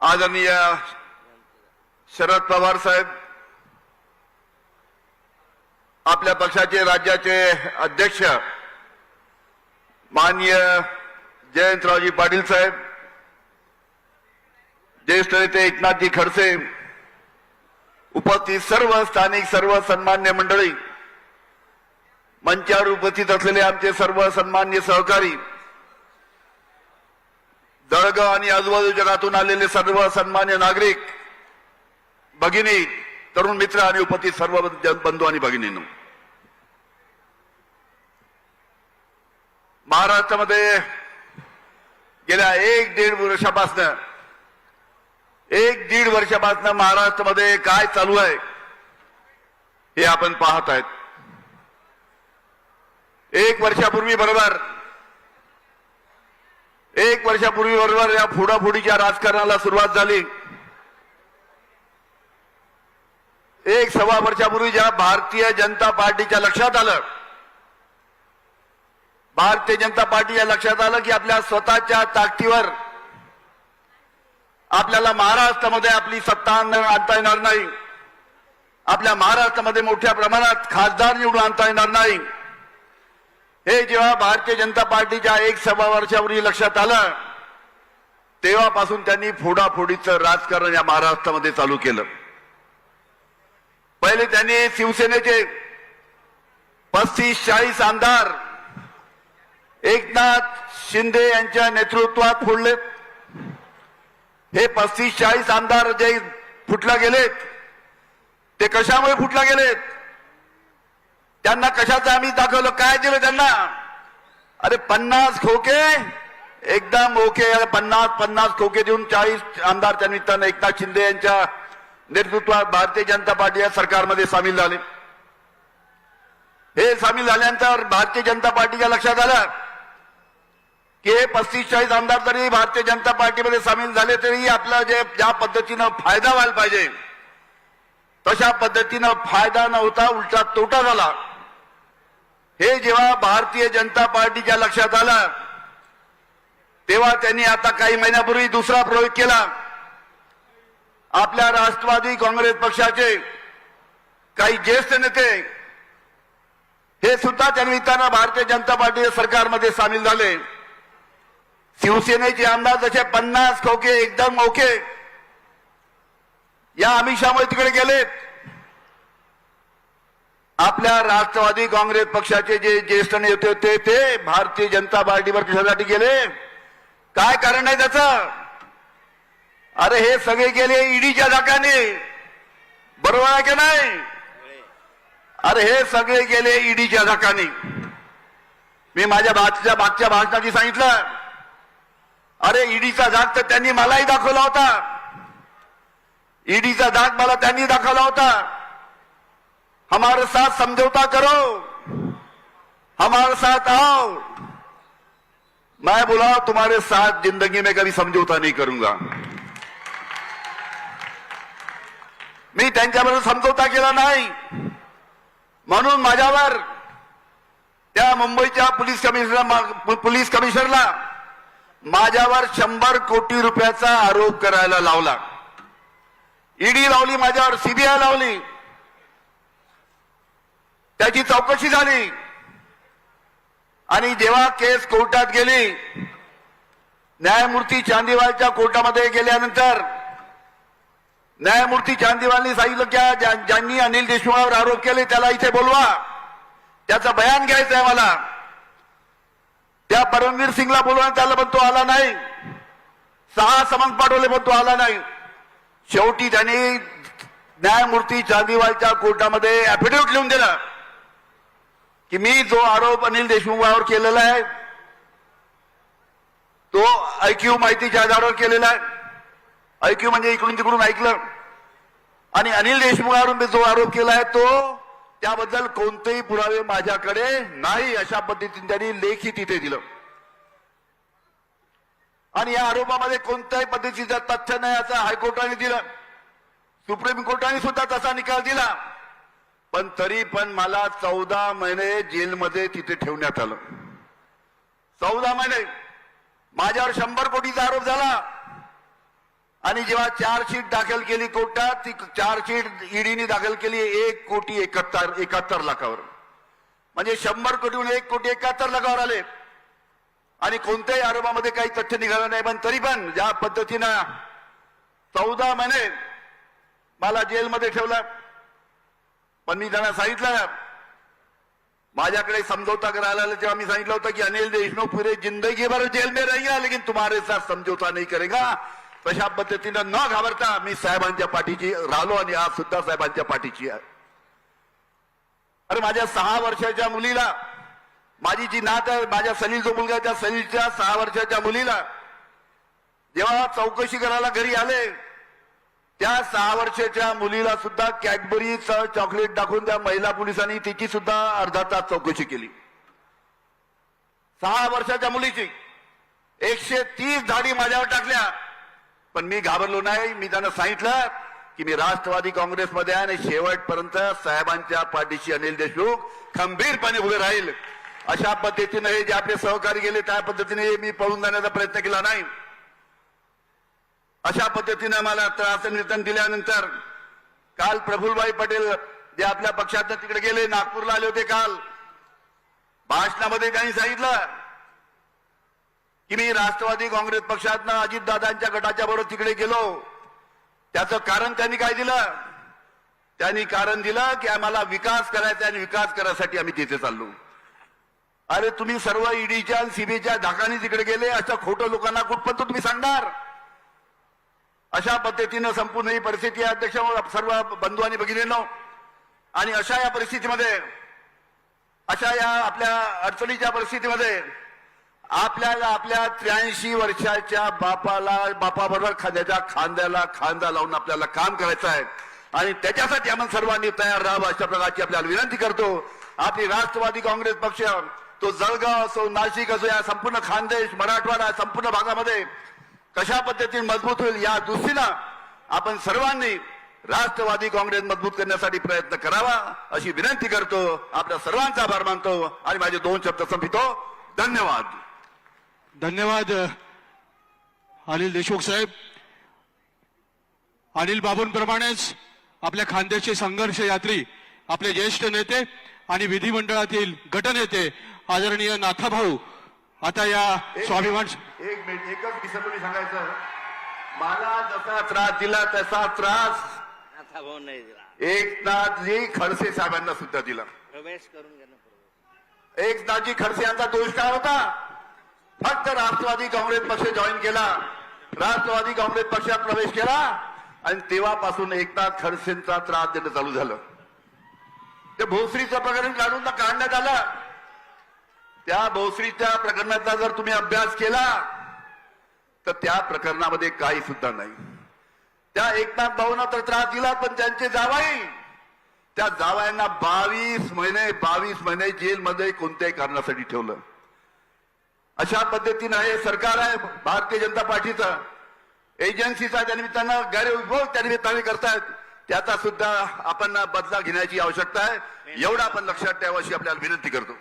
आदरणीय शरद पवार साहेब आपल्या पक्षाचे राज्याचे अध्यक्ष माननीय जयंतरावजी पाटील साहेब ज्येष्ठ नेते एकनाथजी खडसे उपस्थित सर्व स्थानिक सर्व सन्मान्य मंडळी मंचावर उपस्थित असलेले आमचे सर्व सन्मान्य सहकारी जळगाव आणि आजूबाजू जगातून आलेले सर्व सन्मान्य नागरिक भगिनी तरुण मित्र आणि उपस्थित सर्व बंधू आणि भगिनींनो. महाराष्ट्रामध्ये गेल्या एक दीड वर्षापासनं एक दीड वर्षापासनं महाराष्ट्रामध्ये काय चालू आहे हे आपण पाहत आहेत. एक वर्षापूर्वी बरोबर एक वर्षापूर्वी बरोबर या फोडाफोडीच्या राजकारणाला सुरुवात झाली. एक सव्वा वर्षापूर्वी ज्या भारतीय जनता पार्टीच्या लक्षात आलं भारतीय जनता पार्टीच्या लक्षात आलं की आपल्या स्वतःच्या ताकदीवर आपल्याला महाराष्ट्रामध्ये आपली सत्ता आणता येणार नाही. आपल्या महाराष्ट्रामध्ये मोठ्या प्रमाणात खासदार निवडून आणता येणार नाही. हे जेव्हा भारतीय जनता पार्टीच्या एक सव्वा वर्षापूर्वी लक्षात आलं तेव्हापासून त्यांनी फोडाफोडीचं राजकारण या महाराष्ट्रामध्ये चालू केलं. पहिले त्यांनी शिवसेनेचे पस्तीस चाळीस आमदार एकनाथ शिंदे यांच्या नेतृत्वात फोडले. हे पस्तीस चाळीस आमदार जे फुटला गेलेत ते कशामुळे फुटला गेलेत? त्यांना कशाचं आम्ही दाखवलं? काय दिलं त्यांना? अरे पन्नास खोके. एकदम ओके. पन्नास पन्नास खोके देऊन चाळीस आमदारच्या निमित्तानं एकनाथ शिंदे यांच्या नेतृत्वात भारतीय जनता पार्टी या सरकारमध्ये सामील झाले. हे सामील झाल्यानंतर भारतीय जनता पार्टीच्या लक्षात आलं की हे पस्तीस चाळीस आमदार जरी भारतीय जनता पार्टीमध्ये सामील झाले तरी आपला जे ज्या पद्धतीनं फायदा व्हायला पाहिजे तशा पद्धतीनं फायदा नव्हता उलटा तोटा झाला. हे जेव्हा भारतीय जनता पार्टीच्या लक्षात आलं तेव्हा त्यांनी आता काही महिन्यापूर्वी दुसरा प्रयोग केला. आपल्या राष्ट्रवादी काँग्रेस पक्षाचे काही ज्येष्ठ नेते हे सुद्धा त्या निमित्तानं भारतीय जनता पार्टी सरकारमध्ये सामील झाले. शिवसेनेचे आमदार जसे पन्नास खोके एकदम ओके. या अमिषामुळे तिकडे गेलेत. आपल्या राष्ट्रवादी काँग्रेस पक्षाचे जे ज्येष्ठ नेते होते ते भारतीय जनता पार्टीवर कशासाठी गेले? काय कारण आहे त्याचं? अरे हे सगळे गेले ईडीच्या धाकाने बरोबर आहे की नाही? अरे हे सगळे गेले ईडीच्या धाकाने मी माझ्या मागच्या मागच्या भाषणाची सांगितलं. अरे ईडीचा धाक तर त्यांनी मलाही दाखवला होता. ईडीचा धाक मला त्यांनी दाखवला होता. हमारे साथ समझौता करो। हमारे साथ आओ। मैं बोला तुम्हारे साथ जिंदगी में कभी समझौता नहीं करूंगा। मी त्यांच्याबरोबर समझौता केला नाही. म्हणून माझ्यावर त्या मुंबईच्या पोलीस कमिशनर पोलीस कमिशनरला माझ्यावर शंभर कोटी रुपयाचा आरोप करायला लावला. ईडी लावली माझ्यावर सीबीआय लावली. त्याची चौकशी झाली. आणि जेव्हा केस कोर्टात गेली न्यायमूर्ती चांदीवालच्या कोर्टामध्ये गेल्यानंतर न्यायमूर्ती चांदीवालनी सांगितलं की ज्यांनी अनिल देशमुखावर आरोप केले त्याला इथे बोलवा. त्याचं बयान घ्यायचं आहे मला. त्या परमवीर सिंगला बोलवण्यात आलं पण तो आला नाही. सहा समन्स पाठवले पण तो आला नाही. शेवटी त्यांनी न्यायमूर्ती चांदीवालच्या कोर्टामध्ये अफिडेव्हिट लिहून दिलं. की मी जो आरोप अनिल देशमुखावर केलेला आहे तो ऐक्यू माहितीच्या आधारावर केलेला आहे. ऐक्यू म्हणजे इकडून तिकडून ऐकलं. आणि अनिल देशमुखावर मी जो आरोप केला आहे तो त्याबद्दल कोणतेही पुरावे माझ्याकडे नाही अशा पद्धतीने त्यांनी लेखी तिथे दिलं. आणि या आरोपामध्ये कोणत्याही पद्धतीचं तथ्य नाही असं हायकोर्टाने दिलं. सुप्रीम कोर्टाने सुद्धा तसा निकाल दिला. पण तरी पण मला चौदा महिने जेलमध्ये तिथे ठेवण्यात आलं. चौदा महिने. माझ्यावर शंभर कोटीचा आरोप झाला. आणि जेव्हा चार्जशीट दाखल केली कोर्टात ती चार्जशीट ईडीने दाखल केली एक कोटी एकाहत्तर एकाहत्तर लाखावर. म्हणजे शंभर कोटीहून एक कोटी एकाहत्तर लाखावर आले. आणि कोणत्याही आरोपामध्ये काही तथ्य निघालं नाही पण तरी पण ज्या पद्धतीनं चौदा महिने मला जेलमध्ये ठेवलं. पण मी त्यांना सांगितलं माझ्याकडे समझौता करायला आले तेव्हा मी सांगितलं होतं की अनिल देशमुख पुरे जिंदगी भर जेल में रहेगा लेकिन तुम्हारे साथ समझौता नहीं करेगा। तशा पद्धतीनं न घाबरता मी साहेबांच्या पाठीची राहिलो आणि आज सुद्धा साहेबांच्या पाठीची आहे. अरे माझ्या सहा वर्षाच्या मुलीला माझी जी नात आहे माझ्या सलील जो मुलगा त्या सलीलच्या सहा वर्षाच्या मुलीला जेव्हा चौकशी करायला घरी आले त्या सहा वर्षाच्या मुलीला सुद्धा कॅडबरीचं चॉकलेट टाकून त्या महिला पोलिसांनी तिची सुद्धा अर्धा तास चौकशी केली. सहा वर्षाच्या मुलीची. एकशे तीस झाडी माझ्यावर टाकल्या. पण मी घाबरलो नाही. मी त्यांना सांगितलं की मी राष्ट्रवादी काँग्रेसमध्ये आहे आणि शेवटपर्यंत साहेबांच्या पाठीशी अनिल देशमुख खंबीरपणे उभे राहील. अशा पद्धतीने हे जे आपले सहकारी गेले त्या पद्धतीने मी पळून जाण्याचा प्रयत्न केला नाही. अशा पद्धतीनं मला त्रास निवेदन दिल्यानंतर काल प्रफुलभाई पटेल जे आपल्या पक्षात तिकडे गेले नागपूरला आले होते काल. भाषणामध्ये काही सांगितलं की मी राष्ट्रवादी काँग्रेस पक्षातनं अजितदादांच्या गटाच्या बरोबर तिकडे गेलो. त्याचं कारण त्यांनी काय दिलं? त्यांनी कारण दिलं की आम्हाला विकास करायचा आणि विकास करायसाठी आम्ही तिथे चाललो. अरे तुम्ही सर्व ईडीच्या सीबीच्या धाकाने तिकडे गेले असं खोटं लोकांना कुठपर्यंत तुम्ही सांगणार? अशा पद्धतीनं संपूर्ण ही परिस्थिती आहे. अध्यक्ष सर्व बंधू आणि भगिनींनो आणि अशा या परिस्थितीमध्ये अशा या आपल्या अडचणीच्या परिस्थितीमध्ये आपल्याला आपल्या त्र्याऐंशी वर्षाच्या बापाला बापाबरोबर खांद्याच्या खांद्याला खांदा लावून आपल्याला काम करायचं आहे. आणि त्याच्यासाठी आपण सर्वांनी तयार राहावं अशा प्रकारची आपल्याला विनंती करतो. आपली राष्ट्रवादी काँग्रेस पक्ष तो जळगाव असो नाशिक असो या संपूर्ण खानदेश मराठवाडा संपूर्ण भागामध्ये कशा पद्धतीने मजबूत होईल या दृष्टीनं आपण सर्वांनी राष्ट्रवादी काँग्रेस मजबूत करण्यासाठी प्रयत्न करावा अशी विनंती करतो. आपल्या सर्वांचा आभार मानतो आणि माझे दोन शब्द संपितो धन्यवाद. धन्यवाद अनिल देशमुख साहेब. अनिल बाबूंप्रमाणेच आपल्या खांद्याचे संघर्ष यात्री आपले ज्येष्ठ नेते आणि विधिमंडळातील गटनेते आदरणीय नाथाभाऊ आता या स्वाभिमान एक मिनिट एकच विसरलो मी सांगायचं. मला जसा त्रास दिला तसा त्रास नाही दिला एकनाथजी खडसे साहेबांना सुद्धा दिला. प्रवेश करून एकनाथजी खडसे यांचा दोष काय होता. फक्त राष्ट्रवादी काँग्रेस पक्ष जॉईन केला. राष्ट्रवादी काँग्रेस पक्षात प्रवेश केला. आणि तेव्हापासून एकनाथ खडसेंचा त्रास देणं चालू झालं. ते भोसरीचं प्रकरण काढून काढण्यात आलं. त्या भोसरीच्या प्रकरणाचा जर तुम्ही अभ्यास केला तर त्या प्रकरणामध्ये काही सुद्धा नाही. त्या एकनाथ भाऊना तर त्रास दिला पण त्यांचे जावाई त्या जावायांना बावीस महिने बावीस महिने जेलमध्ये कोणत्याही कारणासाठी ठेवलं. अशा पद्धतीनं हे सरकार आहे भारतीय जनता पार्टीचं. एजन्सीचा त्या निमित्तानं गैरविभोग त्या निमित्ताने करतायत त्याचा सुद्धा आपण बदला घेण्याची आवश्यकता आहे. एवढा आपण लक्षात ठेवा अशी आपल्याला विनंती करतो.